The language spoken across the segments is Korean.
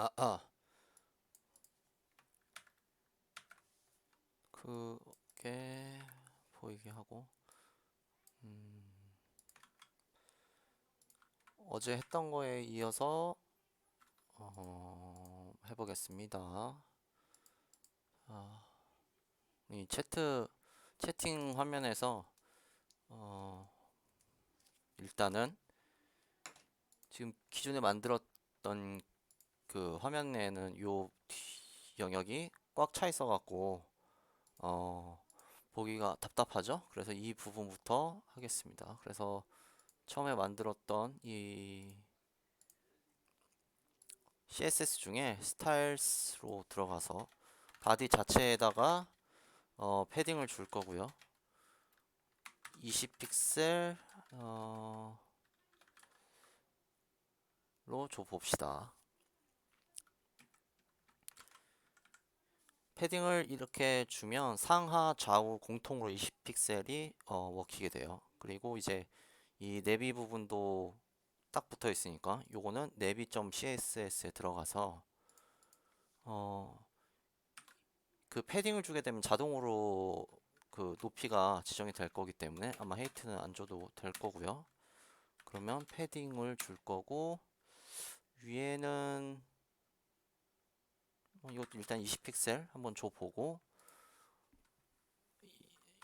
아, 아. 그게 보이게 하고, 음, 어제 했던 거에 이어서, 어, 해보겠습니다. 아, 이 채트, 채팅 화면에서, 어, 일단은, 지금 기존에 만들었던 그 화면에는 요 뒤- 영역이 꽉 차 있어 갖고 어 보기가 답답하죠? 그래서 이 부분부터 하겠습니다. 그래서 처음에 만들었던 이 CSS 중에 스타일스로 들어가서 바디 자체에다가 어 패딩을 줄 거고요. 20픽셀 어 로 줘 봅시다. 패딩을 이렇게 주면 상하 좌우 공통으로 20픽셀이 어, 먹히게 돼요. 그리고 이제 이 내비 부분도 딱 붙어 있으니까 요거는 내비.css에 들어가서 어, 그 패딩을 주게 되면 자동으로 그 높이가 지정이 될 거기 때문에 아마 헤이트는 안 줘도 될 거고요. 그러면 패딩을 줄 거고 위에는 어, 이것도 일단 20픽셀 한번 줘보고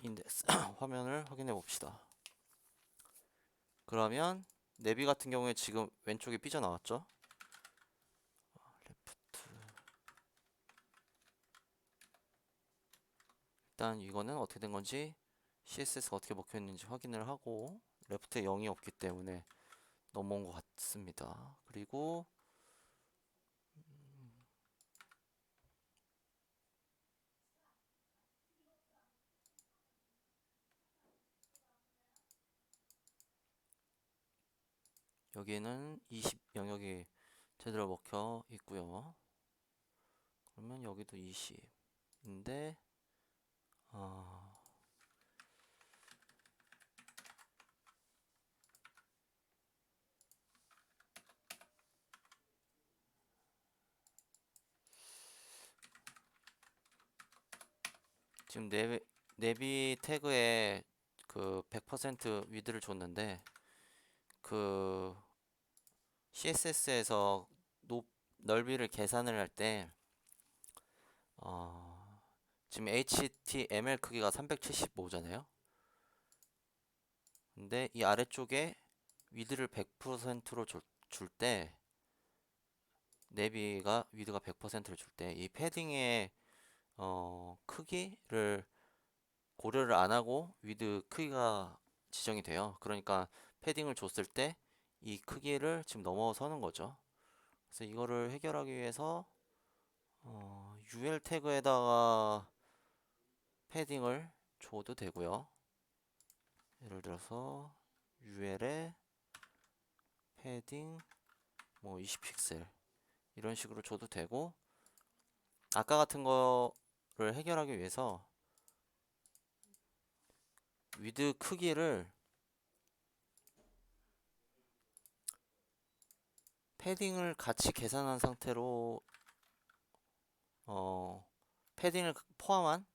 인덱스 화면을 확인해 봅시다. 그러면 내비 같은 경우에 지금 왼쪽에 삐져나왔죠? 레프트 일단 이거는 어떻게 된 건지 CSS가 어떻게 먹혀 있는지 확인을 하고 레프트에 0이 없기 때문에 넘어온 것 같습니다. 그리고 여기에는 20 영역이 제대로 먹혀 있고요. 그러면 여기도 20인데 어, 지금 내비, 내비 태그에 그 100% 위드를 줬는데 그 CSS에서 높, 넓이를 계산을 할 때 어, 지금 HTML 크기가 375잖아요. 근데 이 아래쪽에 위드를 100%로 줄 때 내비가 위드가 100%를 줄 때 이 패딩의 어, 크기를 고려를 안 하고 위드 크기가 지정이 돼요. 그러니까 패딩을 줬을 때 이 크기를 지금 넘어서는 거죠. 그래서 이거를 해결하기 위해서 어, UL 태그에다가 패딩을 줘도 되고요. 예를 들어서 UL에 패딩 뭐 20픽셀 이런 식으로 줘도 되고 아까 같은 거를 해결하기 위해서 위드 크기를 패딩을 같이 계산한 상태로 어 패딩을 포함한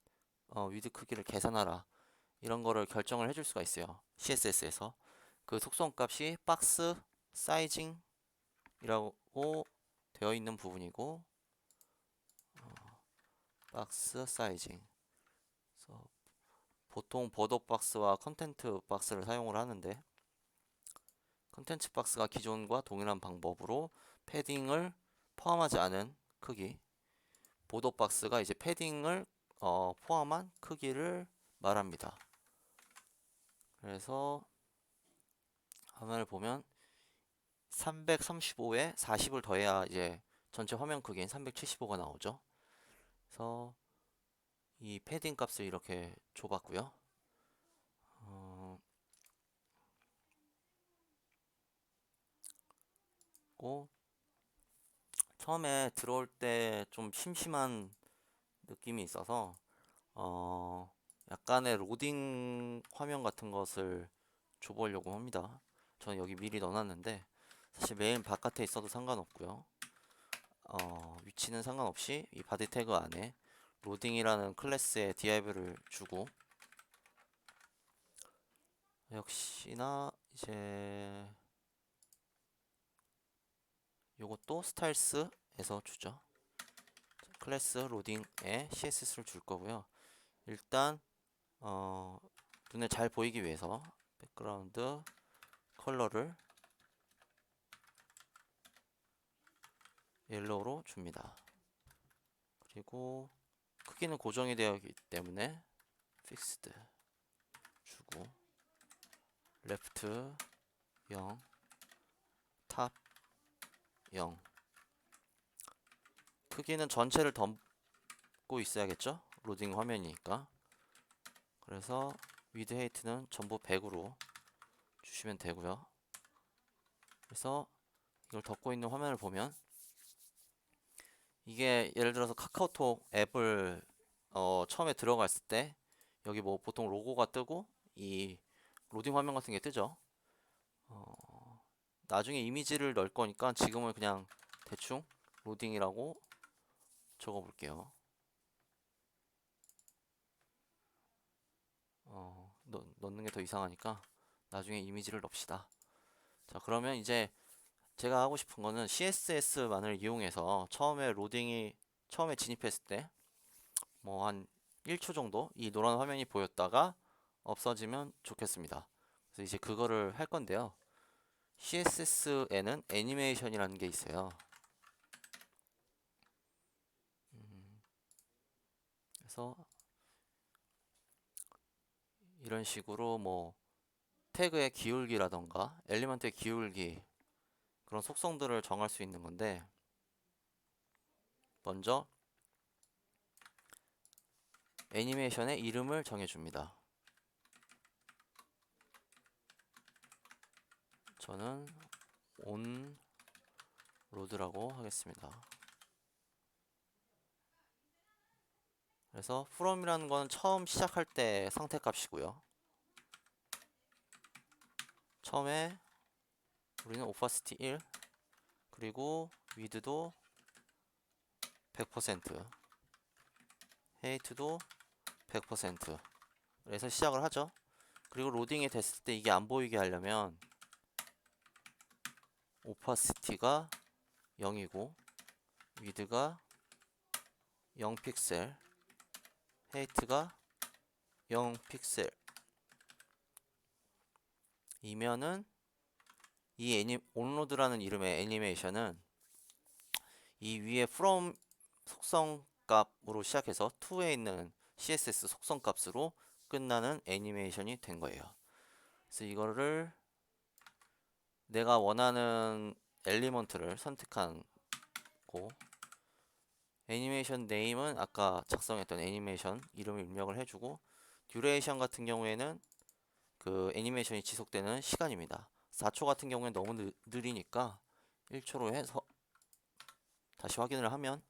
어, 위드 크기를 계산하라. 이런 거를 결정을 해줄 수가 있어요 CSS에서. 그 속성 값이 박스 사이징이라고 되어 있는 부분이고 어, 박스 사이징. 보통 보더 박스와 컨텐트 박스를 사용을 하는데 컨텐츠 박스가 기존과 동일한 방법으로 패딩을 포함하지 않은 크기 보도 박스가 이제 패딩을 어, 포함한 크기를 말합니다. 그래서 화면을 보면 335에 40을 더해야 이제 전체 화면 크기인 375가 나오죠. 그래서 이 패딩 값을 이렇게 줘봤고요. 고 처음에 들어올 때 좀 심심한 느낌이 있어서 어 약간의 로딩 화면 같은 것을 줘보려고 합니다. 저는 여기 미리 넣어놨는데 사실 메인 바깥에 있어도 상관없고요. 어, 위치는 상관없이 이 바디 태그 안에 로딩이라는 클래스의 div를 주고 역시나 이제 요것도 스타일스에서 주죠. 클래스 로딩에 CSS를 줄 거고요. 일단 어, 눈에 잘 보이기 위해서 백그라운드 컬러를 옐로우로 줍니다. 그리고 크기는 고정이 되어 있기 때문에 픽스드 주고 레프트 0탑 0 크기는 전체를 덮고 있어야겠죠? 로딩 화면이니까 그래서 위드 헤이트는 전부 100으로 주시면 되고요 그래서 이걸 덮고 있는 화면을 보면 이게 예를 들어서 카카오톡 앱을 어, 처음에 들어갔을 때 여기 뭐 보통 로고가 뜨고 이 로딩 화면 같은 게 뜨죠. 어, 나중에 이미지를 넣을 거니까 지금은 그냥 대충 로딩이라고 적어 볼게요. 어, 넣, 넣는 게 더 이상하니까 나중에 이미지를 넣읍시다. 자, 그러면 이제 제가 하고 싶은 거는 CSS만을 이용해서 처음에 로딩이 처음에 진입했을 때 뭐 한 1초 정도 이 노란 화면이 보였다가 없어지면 좋겠습니다. 그래서 이제 그거를 할 건데요. CSS에는 애니메이션이라는 게 있어요. 음, 그래서 이런 식으로 뭐 태그의 기울기라던가 엘리먼트의 기울기 그런 속성들을 정할 수 있는 건데 먼저 애니메이션의 이름을 정해줍니다. 저는 온 로드라고 하겠습니다. 그래서 from이라는 건 처음 시작할 때 상태 값이고요. 처음에 우리는 opacity 1 그리고 width도 100% height도 100% 그래서 시작을 하죠. 그리고 로딩이 됐을 때 이게 안 보이게 하려면 opacity가 0이고 width가 0 픽셀 height가 0 픽셀 이면은 이 애니 온로드라는 이름의 애니메이션은 이 위에 from 속성 값으로 시작해서 to에 있는 css 속성 값으로 끝나는 애니메이션이 된 거예요. 그래서 이거를 내가 원하는 엘리먼트를 선택한 고 애니메이션 네임은 아까 작성했던 애니메이션 이름을 입력을 해주고 듀레이션 같은 경우에는 그 애니메이션이 지속되는 시간입니다. 4초 같은 경우에 너무 느, 느리니까 1초로 해서 다시 확인을 하면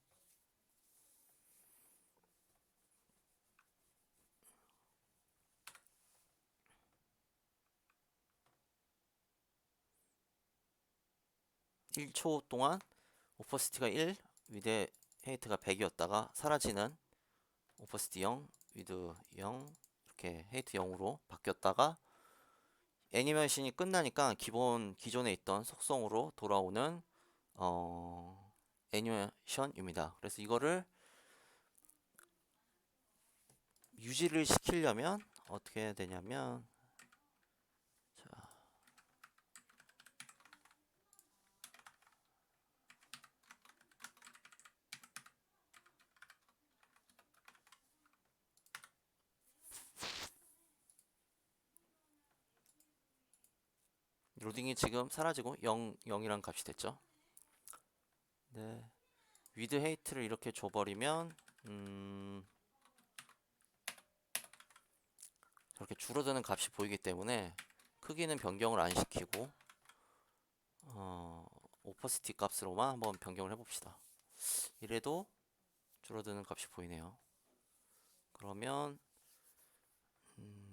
(1초) 동안 오퍼시티가 1, 위드 헤이트가 100이었다가 사라지는 오퍼시티 0, 위드 0 이렇게 헤이트 0으로 바뀌었다가 애니메이션이 끝나니까 기본 기존에 있던 속성으로 돌아오는 어, 애니메이션입니다. 그래서 이거를 유지를 시키려면 어떻게 해야 되냐면 로딩이 지금 사라지고 0, 0이란 값이 됐죠. 네. 위드 헤이트를 이렇게 줘버리면 음, 저렇게 줄어드는 값이 보이기 때문에 크기는 변경을 안 시키고 어, 오퍼시티 값으로만 한번 변경을 해봅시다. 이래도 줄어드는 값이 보이네요. 그러면 음,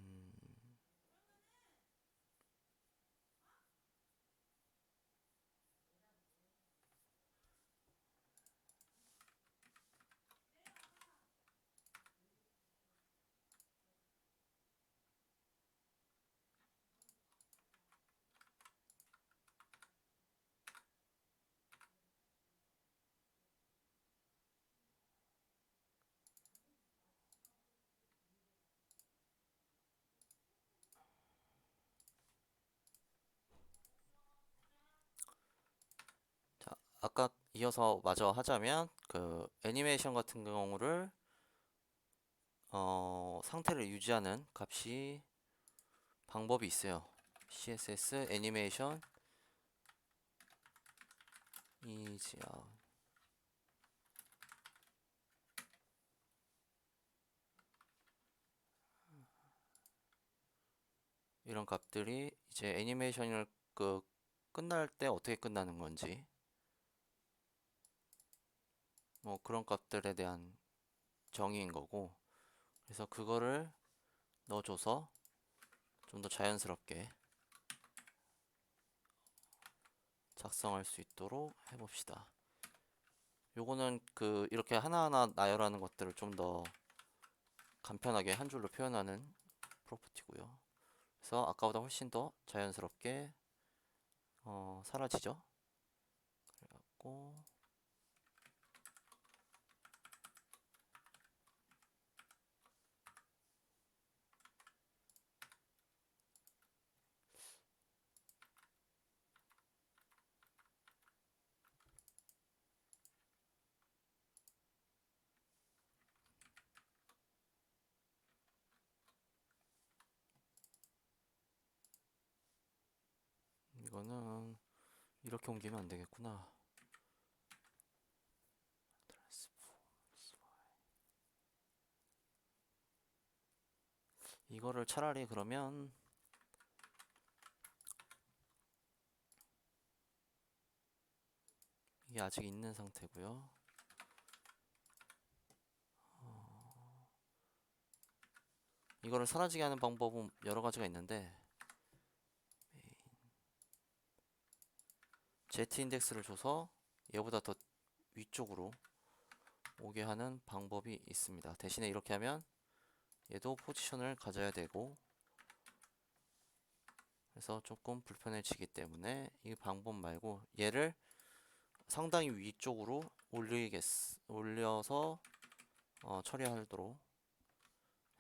아까 이어서 마저 하자면 그 애니메이션 같은 경우를 어, 상태를 유지하는 값이 방법이 있어요. CSS 애니메이션 out. 이런 값들이 이제 애니메이션을 그 끝날 때 어떻게 끝나는 건지 뭐 그런 값들에 대한 정의인 거고 그래서 그거를 넣어줘서 좀 더 자연스럽게 작성할 수 있도록 해봅시다. 요거는 그 이렇게 하나하나 나열하는 것들을 좀 더 간편하게 한 줄로 표현하는 프로퍼티고요. 그래서 아까보다 훨씬 더 자연스럽게 어, 사라지죠. 그래갖고 이거는 이렇게 옮기면 안 되겠구나. 이거를 차라리 그러면 이게 아직 있는 상태고요. 어, 이거를 사라지게 하는 방법은 여러 가지가 있는데 Z 인덱스를 줘서 얘보다 더 위쪽으로 오게 하는 방법이 있습니다. 대신에 이렇게 하면 얘도 포지션을 가져야 되고 그래서 조금 불편해지기 때문에 이 방법 말고 얘를 상당히 위쪽으로 올리겠 올려서 어, 처리하도록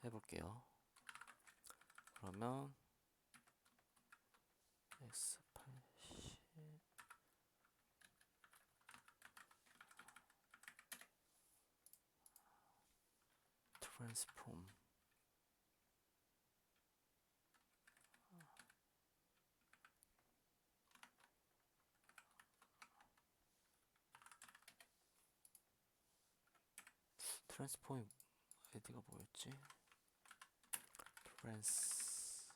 해볼게요. 그러면 x80 transform 트랜스폼 아이디가 뭐였지? 트랜스폼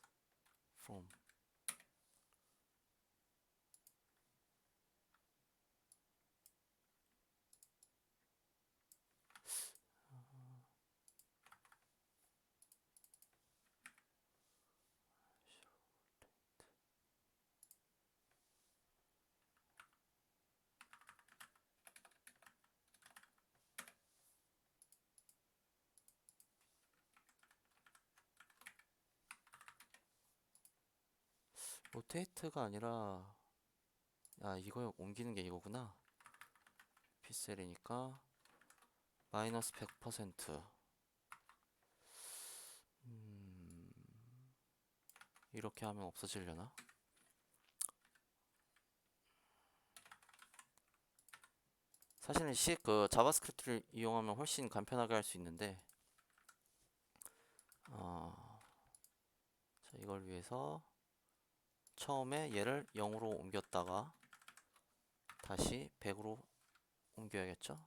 로테이트가 아니라 아 이거 옮기는 게 이거구나 피셀이니까 마이너스 100% 음, 이렇게 하면 없어지려나? 사실은 C 그 자바스크립트를 이용하면 훨씬 간편하게 할 수 있는데 어, 자 이걸 위해서 처음에 얘를 0으로 옮겼다가 다시 100으로 옮겨야겠죠?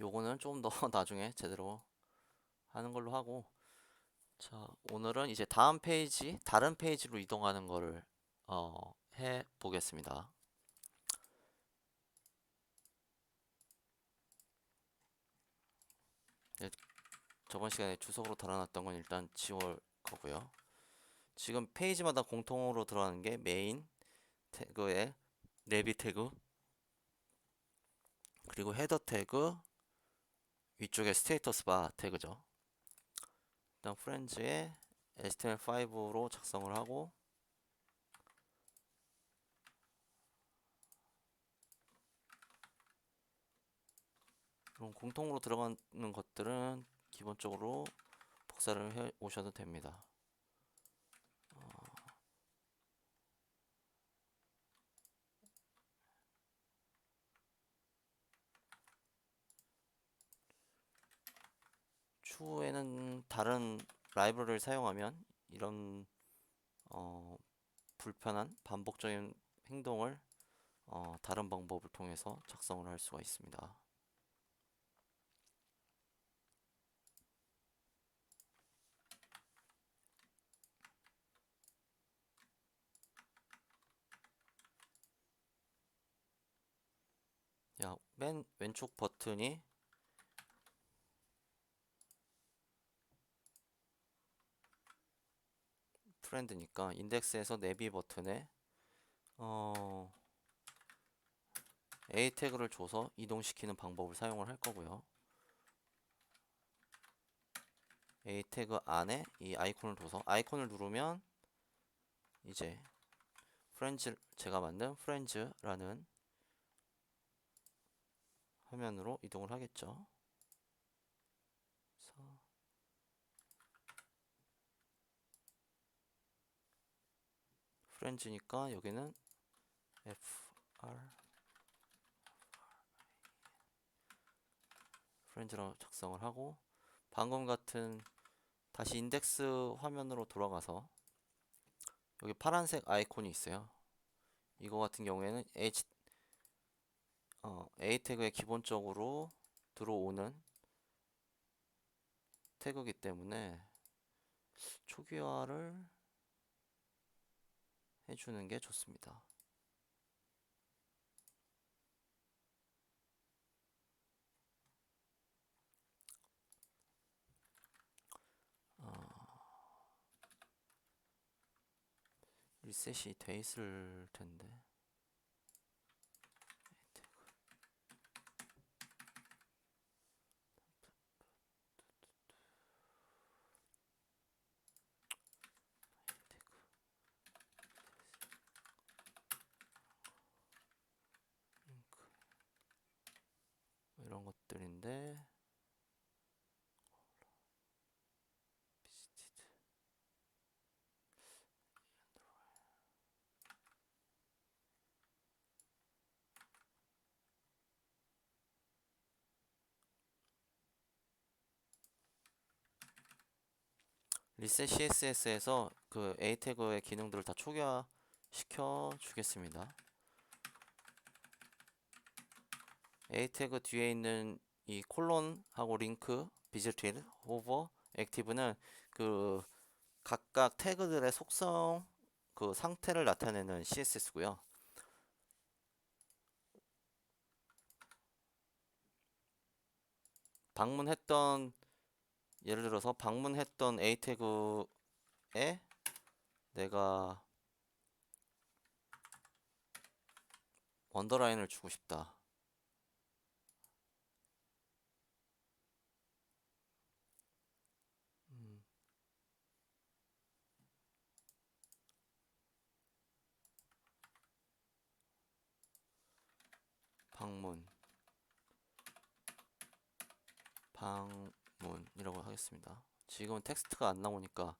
요거는 좀 더 나중에 제대로 하는 걸로 하고 자, 오늘은 이제 다음 페이지, 다른 페이지로 이동하는 거를 어, 해 보겠습니다. 네, 저번 시간에 주석으로 달아놨던 건 일단 지울 거고요. 지금 페이지마다 공통으로 들어가는 게 메인 태그에 레비 태그 그리고 헤더 태그 위쪽에 스테이터스 바 태그죠. 일단 프렌즈에 HTML5로 작성을 하고 그럼 공통으로 들어가는 것들은 기본적으로 복사를 해 오셔도 됩니다. 후에는 다른 라이브러리를 사용하면 이런 어, 불편한 반복적인 행동을 어, 다른 방법을 통해서 작성을 할 수가 있습니다. 야, 맨 왼쪽 버튼이 프렌드니까 인덱스에서 내비 버튼에 어, A 태그를 줘서 이동시키는 방법을 사용을 할 거고요. A 태그 안에 이 아이콘을 둬서 아이콘을 누르면 이제 프렌즈 제가 만든 프렌즈라는 화면으로 이동을 하겠죠. 그래서 프렌즈니까 여기는 fr 프렌즈로 작성을 하고 방금 같은 다시 인덱스 화면으로 돌아가서 여기 파란색 아이콘이 있어요. 이거 같은 경우에는 H 어, A 태그에 기본적으로 들어오는 태그이기 때문에 초기화를 해주는 게 좋습니다. 어, 리셋이 돼 있을 텐데. 뭐 이런 것들인데 리셋 CSS에서 그 A 태그의 기능들을 다 초기화 시켜 주겠습니다. A 태그 뒤에 있는 이 콜론하고 링크, 비즈트윌, 호버, 액티브는 그 각각 태그들의 속성, 그 상태를 나타내는 CSS고요. 방문했던 예를 들어서 방문했던 A 태그에 내가 언더라인을 주고 싶다. 방문 방문이라고 하겠습니다. 지금은 텍스트가 안 나오니까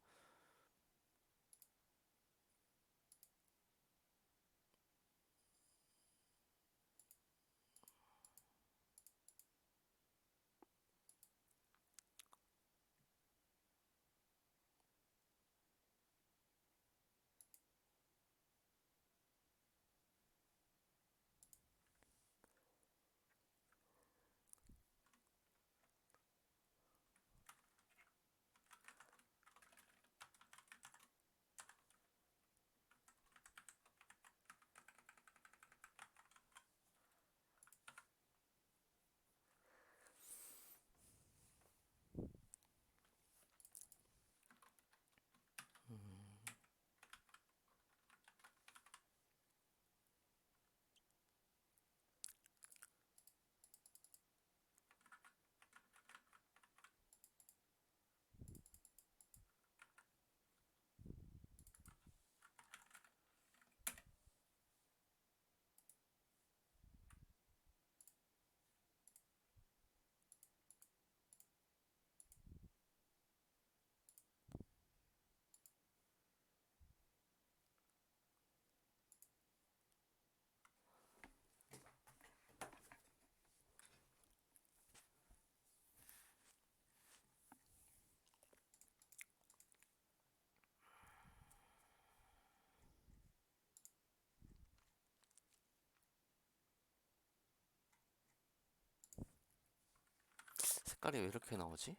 색깔이 왜 이렇게 나오지?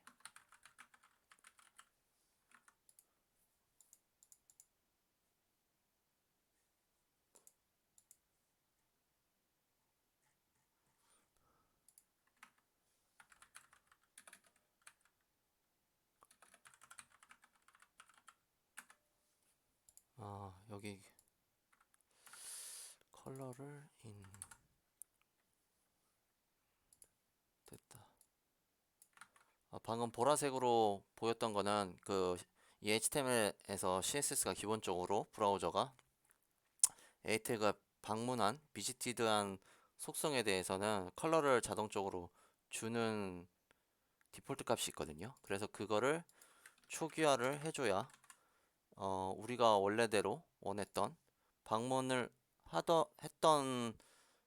아, 여기 컬러를 인 됐다. 아, 방금 보라색으로 보였던 거는 그 이 HTML에서 CSS가 기본적으로 브라우저가 태그가 방문한 비지티드한 속성에 대해서는 컬러를 자동적으로 주는 디폴트 값이 있거든요. 그래서 그거를 초기화를 해줘야 어, 우리가 원래대로 원했던 방문을 하더 했던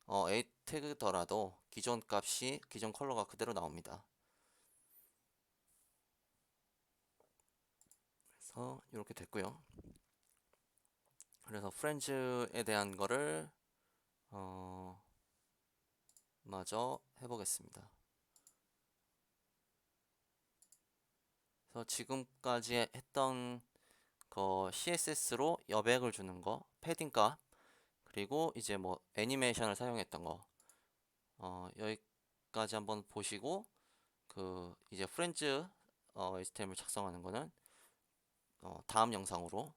어, a 태그더라도 기존 값이 기존 컬러가 그대로 나옵니다. 그래서 이렇게 됐고요. 그래서 프렌즈에 대한 거를 어, 마저 해보겠습니다. 그래서 지금까지 했던 그 CSS로 여백을 주는 거, 패딩 값, 그리고 이제 뭐 애니메이션을 사용했던 거, 어, 여기까지 한번 보시고 그 이제 프렌즈 어, HTML 작성하는 거는 어, 다음 영상으로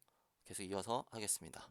계속 이어서 하겠습니다.